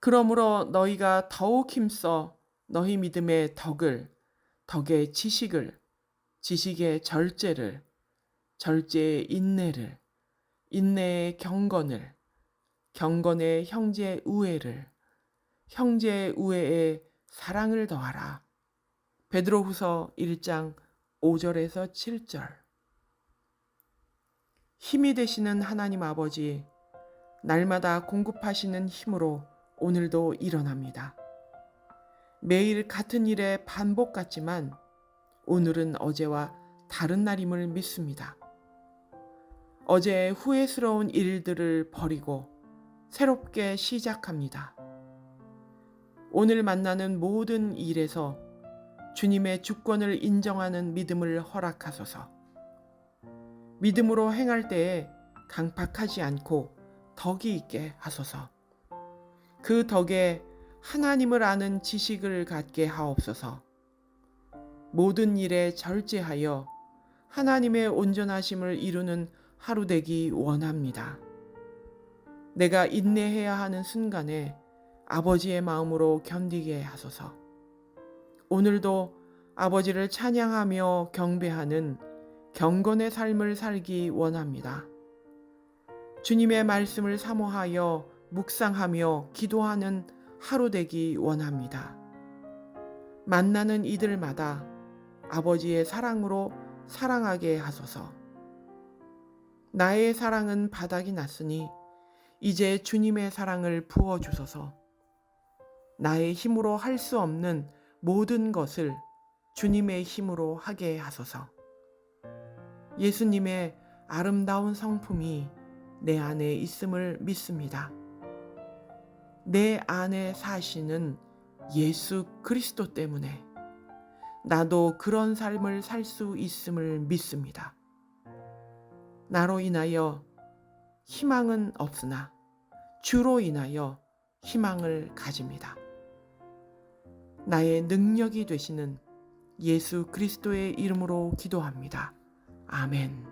그러므로 너희가 더욱 힘써 너희 믿음의 덕을, 덕의 지식을, 지식의 절제를, 절제의 인내를, 인내의 경건을, 경건의 형제 우애를, 형제 우애에 사랑을 더하라. 베드로후서 1장 5절에서 7절. 힘이 되시는 하나님 아버지, 날마다 공급하시는 힘으로 오늘도 일어납니다. 매일 같은 일의 반복 같지만 오늘은 어제와 다른 날임을 믿습니다. 어제의 후회스러운 일들을 버리고 새롭게 시작합니다. 오늘 만나는 모든 일에서 주님의 주권을 인정하는 믿음을 허락하소서. 믿음으로 행할 때에 강팍하지 않고 덕이 있게 하소서. 그 덕에 하나님을 아는 지식을 갖게 하옵소서. 모든 일에 절제하여 하나님의 온전하심을 이루는 하루 되기 원합니다. 내가 인내해야 하는 순간에 아버지의 마음으로 견디게 하소서. 오늘도 아버지를 찬양하며 경배하는 경건의 삶을 살기 원합니다. 주님의 말씀을 사모하여 묵상하며 기도하는 하루 되기 원합니다. 만나는 이들마다 아버지의 사랑으로 사랑하게 하소서. 나의 사랑은 바닥이 났으니 이제 주님의 사랑을 부어 주소서. 나의 힘으로 할 수 없는 모든 것을 주님의 힘으로 하게 하소서. 예수님의 아름다운 성품이 내 안에 있음을 믿습니다. 내 안에 사시는 예수 그리스도 때문에 나도 그런 삶을 살 수 있음을 믿습니다. 나로 인하여 희망은 없으나 주로 인하여 희망을 가집니다. 나의 능력이 되시는 예수 그리스도의 이름으로 기도합니다. 아멘.